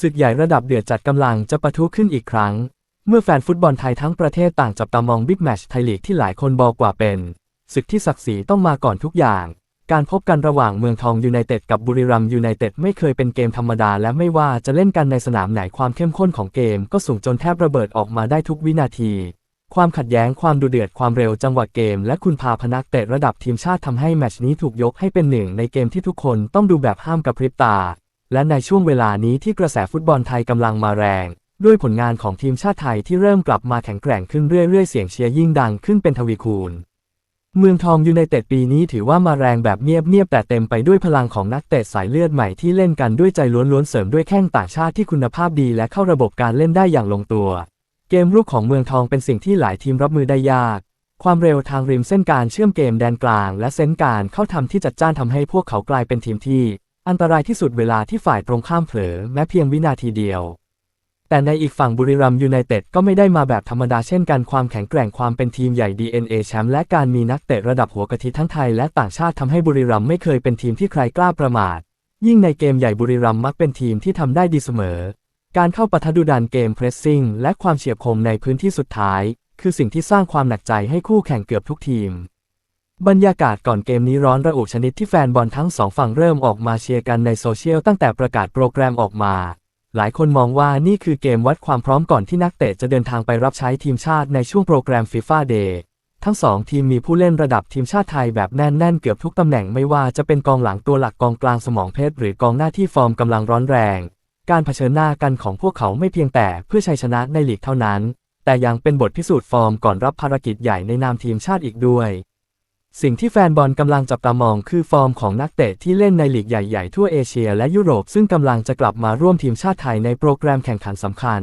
ศึกใหญ่ระดับเดือดจัดกำลังจะปะทุขึ้นอีกครั้ง เมื่อแฟนฟุตบอลไทยทั้งประเทศต่างจับตามองบิ๊กแมชไทยลีกที่หลายคนบอกว่าเป็น ศึกที่ศักดิ์ศรีต้องมาก่อนทุกอย่าง การพบกันระหว่างเมืองทองยูไนเต็ดกับบุรีรัมยูไนเต็ดไม่เคยเป็นเกมธรรมดา และไม่ว่าจะเล่นกันในสนามไหนความเข้มข้นของเกม ก็สูงจนแทบระเบิดออกมาได้ทุกวินาที ความขัดแย้งความดุเดือดความเร็วจังหวะเกม และคุณพาพนักเตะระดับทีมชาติทำให้แมชนี้ถูกยกให้เป็นหนึ่งในเกมที่ทุกคนต้องดูแบบห้ามกระพริบตา และในช่วงเวลานี้ที่กระแสฟุตบอลไทยกำลังมาแรง ด้วยผลงานของทีมชาติไทยที่เริ่มกลับมาแข็งแกร่งขึ้นเรื่อยๆ เสียงเชียร์ยิ่งดังขึ้นเป็นทวีคูณ เมืองทองยูไนเต็ดปีนี้ถือว่ามาแรงแบบเงียบๆแต่เต็มไปด้วยพลังของนักเตะสายเลือดใหม่ที่เล่นกันด้วยใจล้วนๆเสริมด้วยแข้งต่างชาติที่คุณภาพดีและเข้าระบบการเล่นได้อย่างลงตัว เกมรุกของเมืองทองเป็นสิ่งที่หลายทีมรับมือได้ยากความเร็วทางริมเส้นการเชื่อมเกมแดนกลาง และเซนส์การเข้าทำที่จัดจ้านทำให้พวกเขากลายเป็นทีมที่ อันตรายที่สุดเวลาที่ฝ่ายตรงข้ามเผลอแม้เพียงวินาทีเดียว แต่ในอีกฝั่งบุรีรัมยูไนเต็ดก็ไม่ได้มาแบบธรรมดาเช่นกันความแข็งแกร่งความเป็นทีมใหญ่ DNA แชมป์และการมีนักเตะระดับหัวกะทิทั้งไทยและต่างชาติทำให้บุรีรัมไม่เคยเป็นทีมที่ใครกล้าประมาท ยิ่งในเกมใหญ่บุรีรัมมักเป็นทีมที่ทำได้ดีเสมอ การเข้าปะทะดุดันเกมเพรสซิ่งและความเฉียบคมในพื้นที่สุดท้าย คือสิ่งที่สร้างความหนักใจให้คู่แข่งเกือบทุกทีม บรรยากาศก่อนเกมนี้ร้อนระอุชนิดที่แฟนบอลทั้งสองฝั่งเริ่มออกมาเชียร์กันในโซเชียลตั้งแต่ประกาศโปรแกรมออกมา หลายคนมองว่านี่คือเกมวัดความพร้อมก่อนที่นักเตะจะเดินทางไปรับใช้ทีมชาติในช่วงโปรแกรม FIFA Day ทั้งสองทีมมีผู้เล่นระดับทีมชาติไทยแบบแน่นๆ เกือบทุกตำแหน่งไม่ว่าจะเป็นกองหลังตัวหลักกองกลางสมองเพชรหรือกองหน้าที่ฟอร์มกำลังร้อนแรง การเผชิญหน้ากันของพวกเขาไม่เพียงแต่เพื่อชัยชนะในลีกเท่านั้น แต่ยังเป็นบทพิสูจน์ฟอร์มก่อนรับภารกิจใหญ่ในนามทีมชาติอีกด้วย สิ่งที่แฟนบอลกำลังจับตามองคือฟอร์มของนักเตะที่เล่นในลีกใหญ่ๆ ทั่วเอเชียและยุโรปซึ่งกำลังจะกลับมาร่วมทีมชาติไทยในโปรแกรมแข่งขันสำคัญ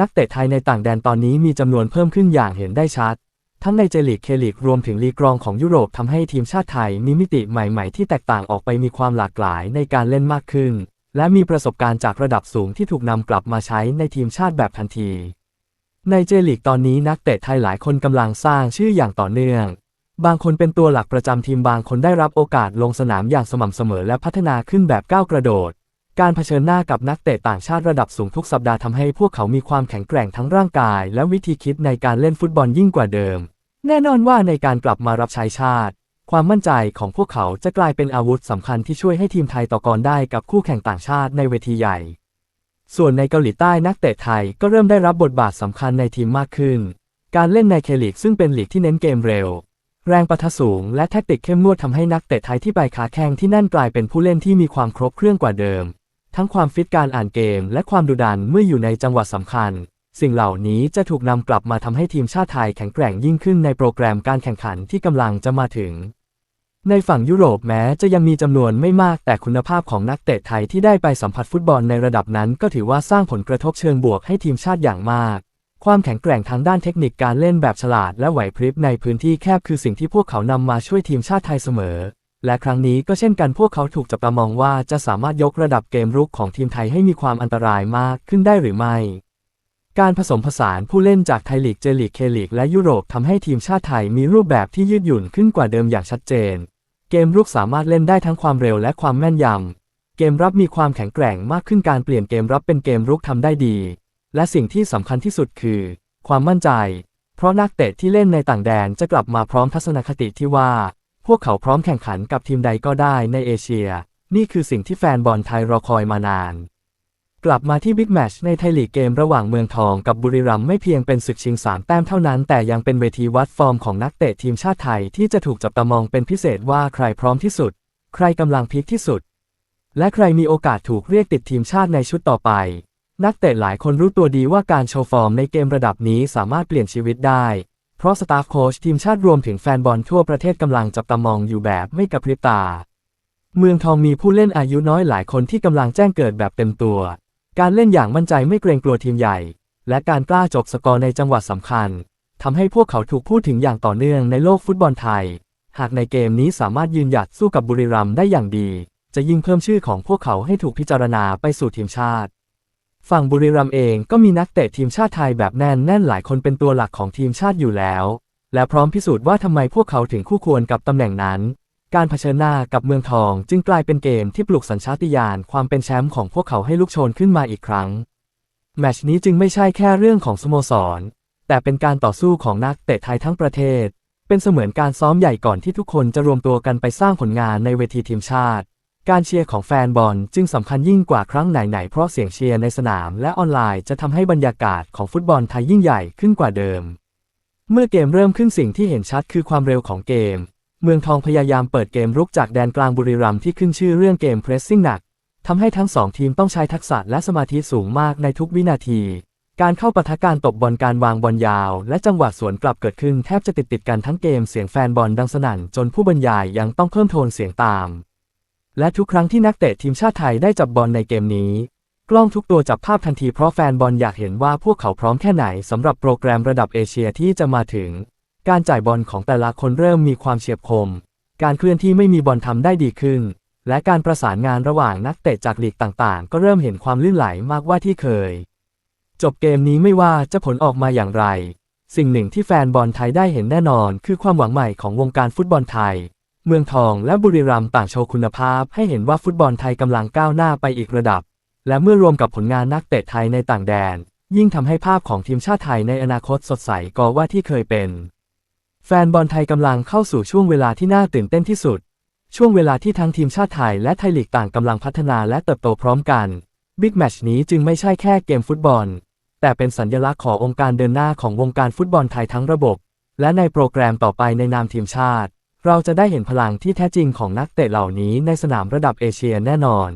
นักเตะไทยในต่างแดนตอนนี้มีจำนวนเพิ่มขึ้นอย่างเห็นได้ชัด ทั้งในเจลีกเคลีกรวมถึงลีกรองของยุโรปทำให้ทีมชาติไทยมีมิติใหม่ๆ ที่แตกต่างออกไปมีความหลากหลายในการเล่นมากขึ้น และมีประสบการณ์จากระดับสูงที่ถูกนำกลับมาใช้ในทีมชาติแบบทันที ในเจลีกตอนนี้นักเตะไทยหลายคนกำลังสร้างชื่ออย่างต่อเนื่อง บางคนเป็นตัวหลักประจำทีมบางคนได้รับโอกาสลงสนามอย่างสม่ำเสมอและพัฒนาขึ้นแบบก้าวกระโดด การเผชิญหน้ากับนักเตะต่างชาติระดับสูงทุกสัปดาห์ทำให้พวกเขามีความแข็งแกร่งทั้งร่างกาย และวิธีคิดในการเล่นฟุตบอลยิ่งกว่าเดิม แน่นอนว่าในการกลับมารับใช้ชาติ ความมั่นใจของพวกเขาจะกลายเป็นอาวุธสำคัญที่ช่วยให้ทีมไทยต่อกรได้กับคู่แข่งต่างชาติในเวทีใหญ่ ส่วนในเกาหลีใต้นักเตะไทยก็เริ่มได้รับบทบาทสำคัญในทีมมากขึ้น การเล่นในเคลีกซึ่งเป็นลีกที่เน้นเกมเร็ว แรงปะทะสูงและแทคติกเข้มงวดทำให้นักเตะไทยที่ไปขาแข้งที่นั่นกลายเป็นผู้เล่นที่มีความครบเครื่องกว่าเดิม ทั้งความฟิตการอ่านเกม และความดุดันเมื่ออยู่ในจังหวะสำคัญ สิ่งเหล่านี้จะถูกนำกลับมาทำให้ทีมชาติไทยแข็งแกร่งยิ่งขึ้นในโปรแกรมการแข่งขันที่กำลังจะมาถึง ในฝั่งยุโรปแม้จะยังมีจำนวนไม่มากแต่คุณภาพของนักเตะไทยที่ได้ไปสัมผัสฟุตบอลในระดับนั้น ก็ถือว่าสร้างผลกระทบเชิงบวกให้ทีมชาติอย่างมาก ความแข็งแกร่งทางด้านเทคนิคการเล่นแบบฉลาดและไหวพริบในพื้นที่แคบคือสิ่งที่พวกเขานำมาช่วยทีมชาติไทยเสมอ และครั้งนี้ก็เช่นกันพวกเขาถูกจับตามองว่าจะสามารถยกระดับเกมรุกของทีมไทยให้มีความอันตรายมากขึ้นได้หรือไม่ การผสมผสานผู้เล่นจากไทยลีกเจลีกเคลีกและยุโรปทำให้ทีมชาติไทยมีรูปแบบที่ยืดหยุ่นขึ้นกว่าเดิมอย่างชัดเจน เกมรุกสามารถเล่นได้ทั้งความเร็วและความแม่นยำเกมรับมีความแข็งแกร่งมากขึ้นการเปลี่ยนเกมรับเป็นเกมรุกทำได้ดี และสิ่งที่สำคัญที่สุดคือ ความมั่นใจ เพราะนักเตะที่เล่นในต่างแดนจะกลับมาพร้อมทัศนคติที่ว่า พวกเขาพร้อมแข่งขันกับทีมใดก็ได้ในเอเชีย นี่คือสิ่งที่แฟนบอลไทยรอคอยมานาน กลับมาที่บิ๊กแมตช์ในไทยลีกเกมระหว่างเมืองทองกับบุรีรัมย์ไม่เพียงเป็นศึกชิงสามแต้มเท่านั้น แต่ยังเป็นเวทีวัดฟอร์มของนักเตะทีมชาติไทยที่จะถูกจับตามองเป็นพิเศษว่าใครพร้อมที่สุด ใครกำลังพีคที่สุด และใครมีโอกาสถูกเรียกติดทีมชาติในชุดต่อไป นักเตะหลายคนรู้ตัวดีว่าการโชว์ฟอร์มในเกมระดับนี้สามารถเปลี่ยนชีวิตได้ เพราะสตาฟโค้ชทีมชาติรวมถึงแฟนบอลทั่วประเทศกำลังจับตามองอยู่แบบไม่กระพริบตา เมืองทองมีผู้เล่นอายุน้อยหลายคนที่กำลังแจ้งเกิดแบบเต็มตัว การเล่นอย่างมั่นใจไม่เกรงกลัวทีมใหญ่ และการกล้าจบสกอร์ในจังหวะสำคัญทำให้พวกเขาถูกพูดถึงอย่างต่อเนื่องในโลกฟุตบอลไทย หากในเกมนี้สามารถยืนหยัดสู้กับบุรีรัมย์ได้อย่างดี จะยิ่งเพิ่มชื่อของพวกเขาให้ถูกพิจารณาไปสู่ทีมชาติ ฝั่งบุรีรัมย์เองก็มีนักเตะทีมชาติไทยแบบแน่นแน่นหลายคนเป็นตัวหลักของทีมชาติอยู่แล้ว และพร้อมพิสูจน์ว่าทำไมพวกเขาถึงคู่ควรกับตำแหน่งนั้น การเผชิญหน้ากับเมืองทองจึงกลายเป็นเกมที่ปลุกสัญชาติญาณความเป็นแชมป์ของพวกเขาให้ลุกโชนขึ้นมาอีกครั้ง แมตชนี้จึงไม่ใช่แค่เรื่องของสโมสร แต่เป็นการต่อสู้ของนักเตะไทยทั้งประเทศ เป็นเสมือนการซ้อมใหญ่ก่อนที่ทุกคนจะรวมตัวกันไปสร้างผลงานในเวทีทีมชาติ การเชียร์ของแฟนบอลจึงสำคัญยิ่งกว่าครั้งไหนๆ เพราะเสียงเชียร์ในสนามและออนไลน์จะทำให้บรรยากาศของฟุตบอลไทยยิ่งใหญ่ขึ้นกว่าเดิม เมื่อเกมเริ่มขึ้นสิ่งที่เห็นชัดคือความเร็วของเกม เมืองทองพยายามเปิดเกมรุกจากแดนกลางบุรีรัมย์ที่ขึ้นชื่อเรื่องเกมเพรสซิ่งหนักทำให้ทั้งสองทีมต้องใช้ทักษะและสมาธิสูงมากในทุกวินาที การเข้าปะทะการตบบอลการวางบอลยาว และจังหวะสวนกลับเกิดขึ้นแทบจะติดติดกันทั้งเกมเสียงแฟนบอลดังสนั่นจนผู้บรรยายยังต้องเพิ่มโทนเสียงตาม และทุกครั้งที่นักเตะทีมชาติไทยได้จับบอลในเกมนี้ กล้องทุกตัวจับภาพทันทีเพราะแฟนบอลอยากเห็นว่าพวกเขาพร้อมแค่ไหนสำหรับโปรแกรมระดับเอเชียที่จะมาถึง การจ่ายบอลของแต่ละคนเริ่มมีความเฉียบคม การเคลื่อนที่ไม่มีบอลทำได้ดีขึ้น และการประสานงานระหว่างนักเตะจากลีกต่างๆ ก็เริ่มเห็นความลื่นไหลมากกว่าที่เคย จบเกมนี้ไม่ว่าจะผลออกมาอย่างไร สิ่งหนึ่งที่แฟนบอลไทยได้เห็นแน่นอน คือความหวังใหม่ของวงการฟุตบอลไทย เมืองทองและบุรีรัมย์ต่างโชว์คุณภาพให้เห็นว่าฟุตบอลไทยกำลังก้าวหน้าไปอีกระดับ และเมื่อรวมกับผลงานนักเตะไทยในต่างแดน ยิ่งทำให้ภาพของทีมชาติไทยในอนาคตสดใสกว่าที่เคยเป็น แฟนบอลไทยกำลังเข้าสู่ช่วงเวลาที่น่าตื่นเต้นที่สุด ช่วงเวลาที่ทั้งทีมชาติไทยและไทยลีกต่างกำลังพัฒนาและเติบโตพร้อมกันบิ๊กแมชนี้จึงไม่ใช่แค่เกมฟุตบอล แต่เป็นสัญลักษณ์ขององค์การเดินหน้าของวงการฟุตบอลไทยทั้งระบบ และในโปรแกรมต่อไปในนามทีมชาติ เราจะได้เห็นพลังที่แท้จริงของนักเตะเหล่านี้ในสนามระดับเอเชียแน่นอน